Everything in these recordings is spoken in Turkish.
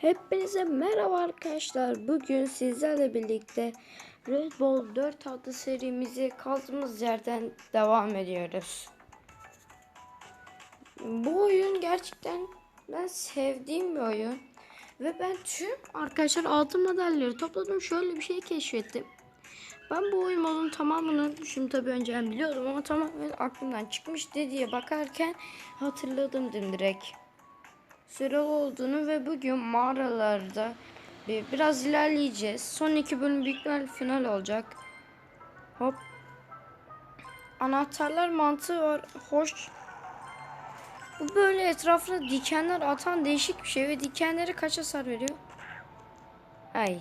Hepinize merhaba arkadaşlar. Bugün sizlerle birlikte Red Bull 4 adlı serimizi kaldığımız yerden devam ediyoruz. Bu oyun gerçekten ben sevdiğim bir oyun. Ve ben tüm arkadaşlar altın madalyaları topladım. Şöyle bir şey keşfettim. Ben bu oyun modunun tamamını unutmuşum tabii önceden biliyordum ama tamamen aklımdan çıkmıştı diye bakarken hatırladım direkt süre olduğunu ve bugün mağaralarda bir, biraz ilerleyeceğiz. Son iki bölüm büyük ihtimalle final olacak. Hop. Anahtarlar mantığı var. Hoş. Bu böyle etrafına dikenler atan değişik bir şey ve dikenleri kaç hasar veriyor? Ay.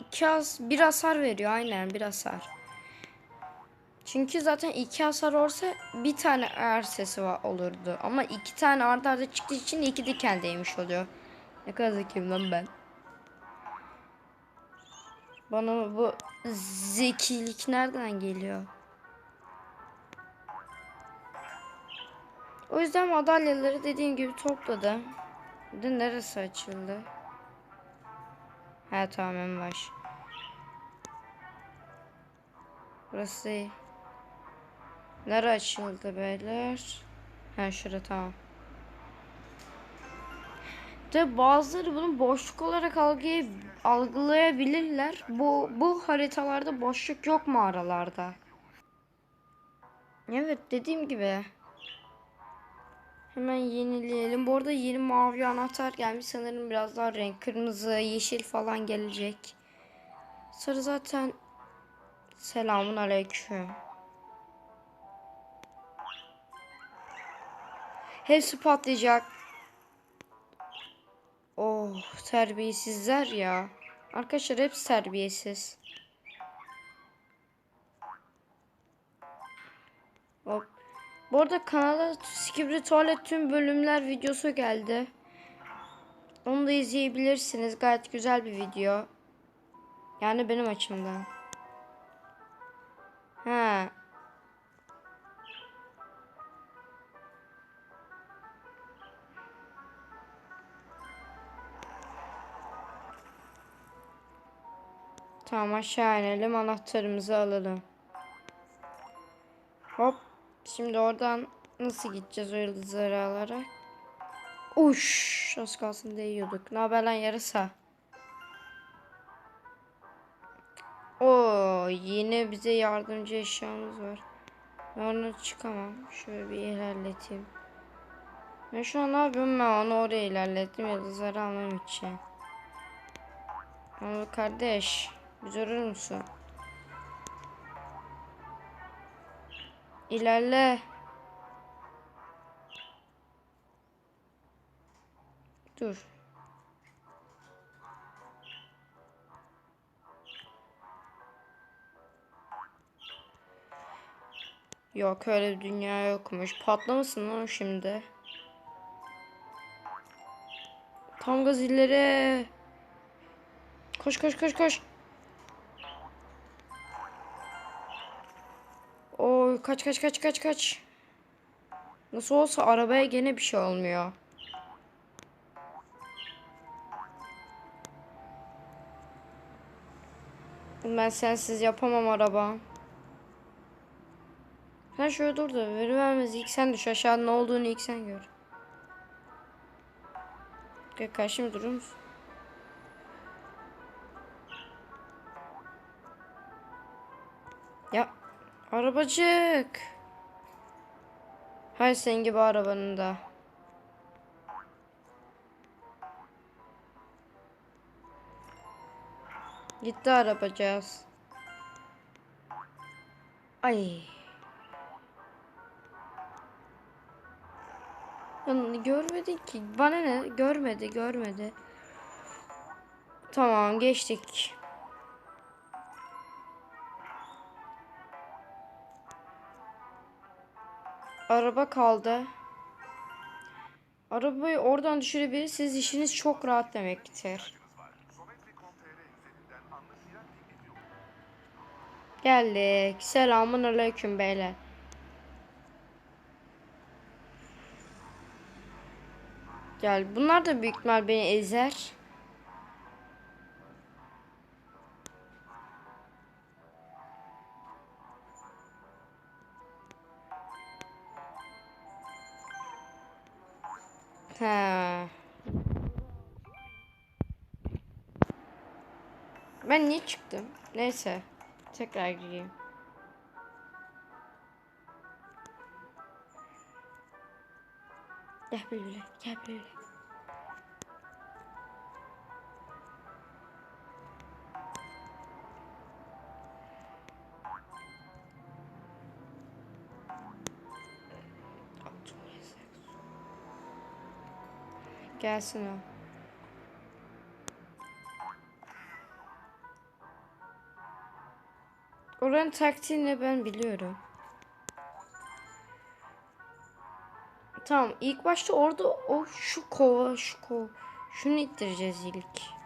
İki has bir hasar veriyor aynen bir hasar. Çünkü zaten iki hasar olsa bir tane eğer sesi var, olurdu. Ama iki tane arda arda çıktığı için iki diken değmiş oluyor. Ne kadar zekiyim lan ben. Bana bu zekilik nereden geliyor? O yüzden madalyaları dediğim gibi topladım. Bir de neresi açıldı? Ha tamam baş. Burası değil. Nere açıldı beyler? Ha şurada tamam. De bazıları bunu boşluk olarak algıya, algılayabilirler. Bu bu haritalarda boşluk yok mağaralarda. Evet dediğim gibi. Hemen yenileyelim. Bu arada yeni mavi anahtar gelmiş. Sanırım biraz daha renk. Kırmızı, yeşil falan gelecek. Sarı zaten selamun aleyküm. Hepsi patlayacak. Oh terbiyesizler ya. Arkadaşlar hepsi terbiyesiz. Hop. Bu arada kanala Skibri Tuvalet tüm bölümler videosu geldi. Onu da izleyebilirsiniz. Gayet güzel bir video. Yani benim açımdan. Ha, Tamam aşağı inelim anahtarımızı alalım. Hop. Şimdi oradan nasıl gideceğiz o yıldızları alarak? Uş, az kalsın değiyorduk. Ne haber lan yarısa? Oo, yine bize yardımcı eşyamız var. Ben onu çıkamam. Şöyle bir ilerleteyim. Ben şu an ne yapıyorum? Ben onu oraya ilerlettim yıldızları almam için. Ama kardeş. Bir durur musun? İlerle. Dur. Yok öyle bir dünya yokmuş. Patlamasın lan şimdi. Tam gaz ileri. Koş koş koş koş. Kaç kaç kaç kaç kaç. Nasıl olsa arabaya gene bir şey olmuyor. Ben sensiz yapamam araba. Sen şöyle dur da veri vermez ilk sen düş aşağı ne olduğunu ilk sen gör. Gel karşıma durur musun? Ya arabacık. Hay sen gibi arabanın da. Gitti arabacağız. Ay. Yani görmedi ki. Bana ne? Görmedi, görmedi. Tamam, geçtik. Araba kaldı. Arabayı oradan düşürebilirsiniz. işiniz çok rahat demektir. Geldik. Selamun aleyküm beyler. Gel. Bunlar da büyük ihtimal beni ezer. Ben niye çıktım? Neyse. Tekrar gireyim. Gel böyle, gel böyle. Gelsin o. Oranın taktiğini ben biliyorum. Tamam ilk başta orada o şu kova şu kova şunu ittireceğiz ilk.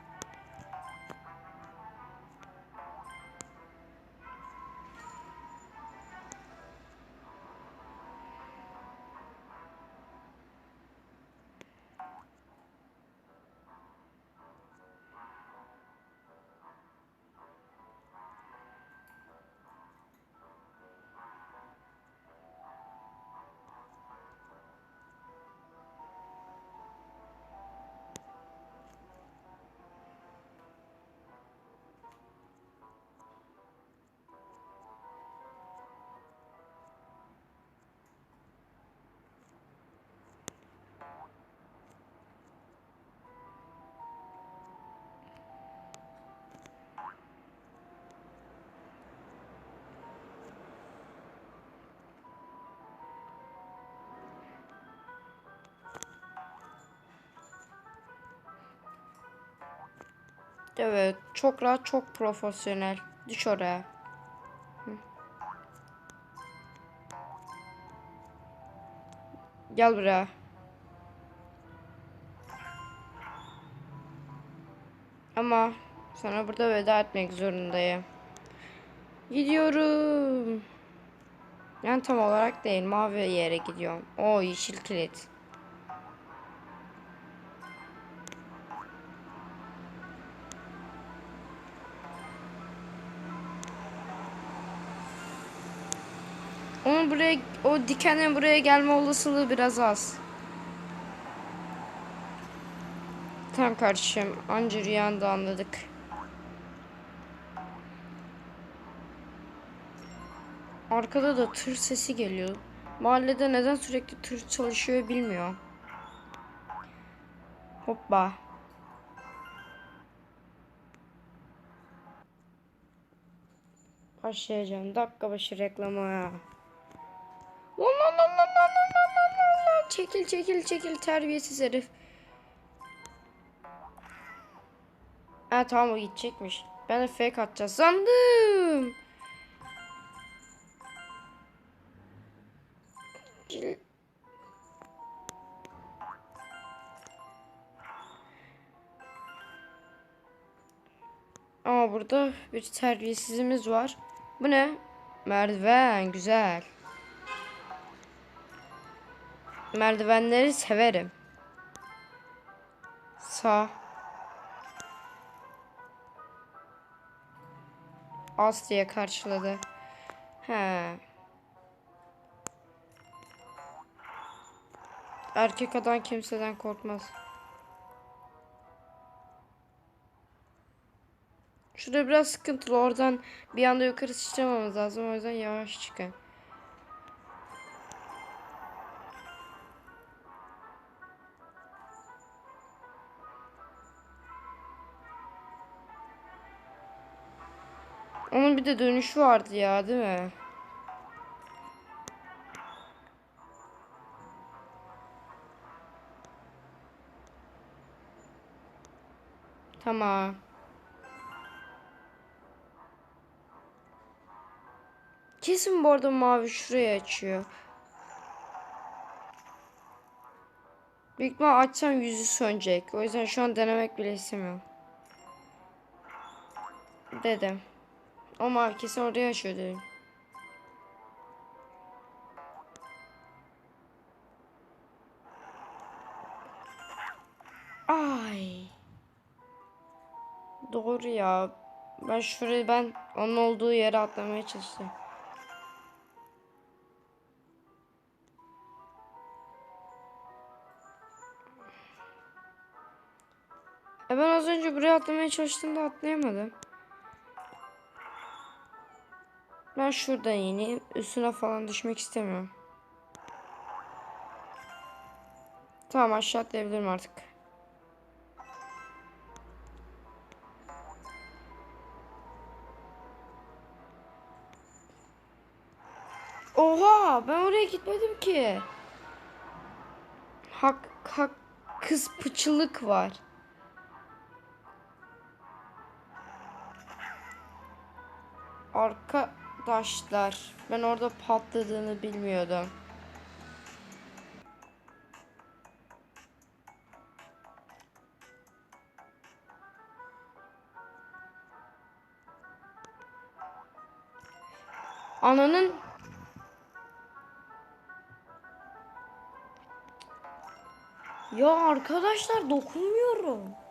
Evet çok rahat çok profesyonel. Düş oraya. Gel buraya. Ama sana burada veda etmek zorundayım. Gidiyorum. Yani tam olarak değil. Mavi yere gidiyorum. O yeşil kilit. Dikenin buraya gelme olasılığı biraz az. Tamam kardeşim. Anca rüyanda anladık. Arkada da tır sesi geliyor. Mahallede neden sürekli tır çalışıyor bilmiyorum. Hoppa. Başlayacağım. Dakika başı reklama. Lan lan lan lan lan. Çekil çekil çekil terbiyesiz herif. Ha tamam o gidecekmiş. Ben de fake atacağız sandım. Ama burada bir terbiyesizimiz var. Bu ne? Merdiven güzel. Merdivenleri severim. Sağ. Az diye karşıladı. He. Erkek adam kimseden korkmaz. Şurada biraz sıkıntılı. Oradan bir anda yukarı sıçramamız lazım. O yüzden yavaş çıkın. Bir de dönüşü vardı ya değil mi? Tamam. Kesin bu arada mavi şuraya açıyor. Büyük açsam yüzü sönecek. O yüzden şu an denemek bile istemiyorum. Dedim. Mavi kesin oraya açıyor dedim. Ay. Doğru ya. Ben şurayı ben onun olduğu yere atlamaya çalıştım. Ya ben az önce buraya atlamaya çalıştığımda atlayamadım. Ben şuradan ineyim. Üstüne falan düşmek istemiyorum. Tamam aşağı atlayabilirim artık. Oha ben oraya gitmedim ki. Hak hak kız pıçılık var. Arkadaşlar ben orada patladığını bilmiyordum. Ananın Ya arkadaşlar dokunmuyorum.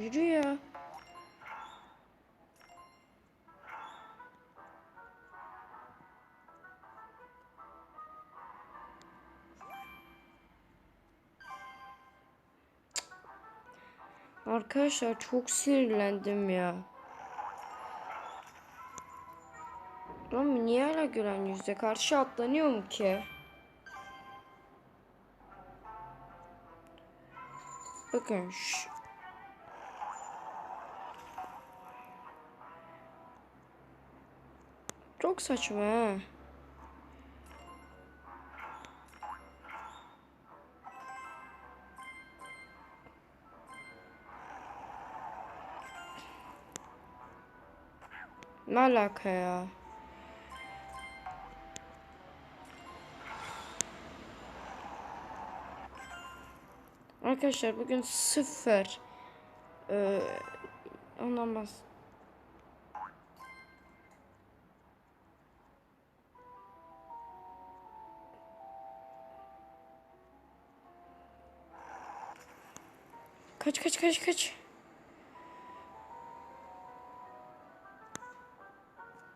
Yürü ya. Arkadaşlar çok sinirlendim ya. Lan niye hala gören yüzde karşı atlanıyor mu ki? Bakın şu... Çok saçma ha. Ne alaka ya? Arkadaşlar bugün sıfır. Ee, ondan bas. Kaç kaç kaç kaç.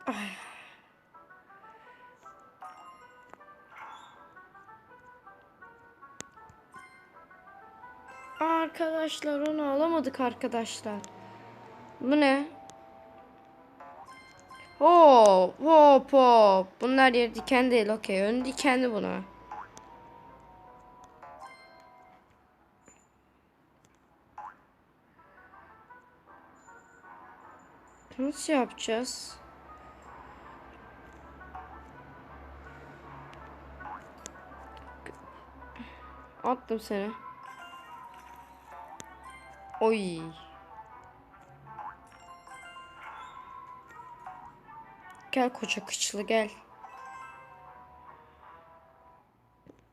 Ay. Arkadaşlar onu alamadık arkadaşlar. Bu ne? Hop hop hop. Bunlar yer diken değil okey. Ön dikenli buna. Nasıl yapacağız? Attım seni. Oy. Gel koca kıçlı gel.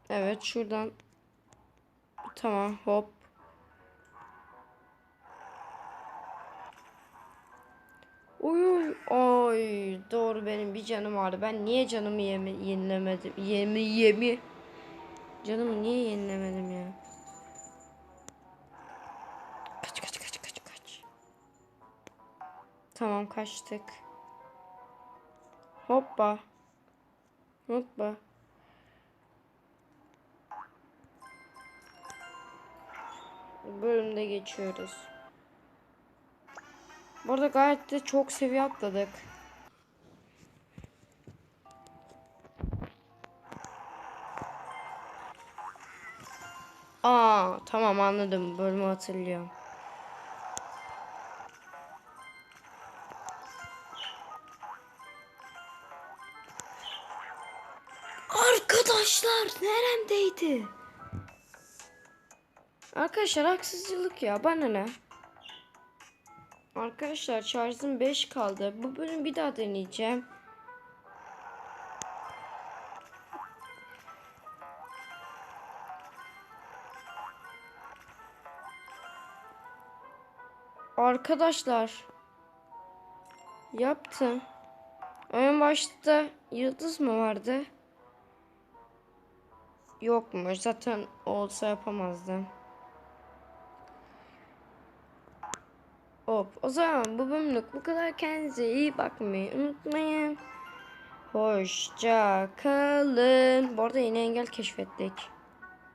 Evet şuradan. Tamam hop. Vardı. Ben niye canımı yeme yenilemedim? Yemi yemi. Canımı niye yenilemedim ya? Kaç kaç kaç kaç kaç. Tamam kaçtık. Hoppa. Hoppa. Bölümde geçiyoruz. Burada gayet de çok seviye atladık. Tamam anladım. Bölümü hatırlıyorum. Arkadaşlar neremdeydi? Arkadaşlar haksızcılık ya bana ne? Arkadaşlar şarjım 5 kaldı. Bu bölüm bir daha deneyeceğim. Arkadaşlar yaptım. Ön başta yıldız mı vardı? Yokmuş. Zaten olsa yapamazdım. Hop. O zaman bu bölümlük bu kadar. Kendinize iyi bakmayı unutmayın. Hoşça kalın. Bu arada yeni engel keşfettik.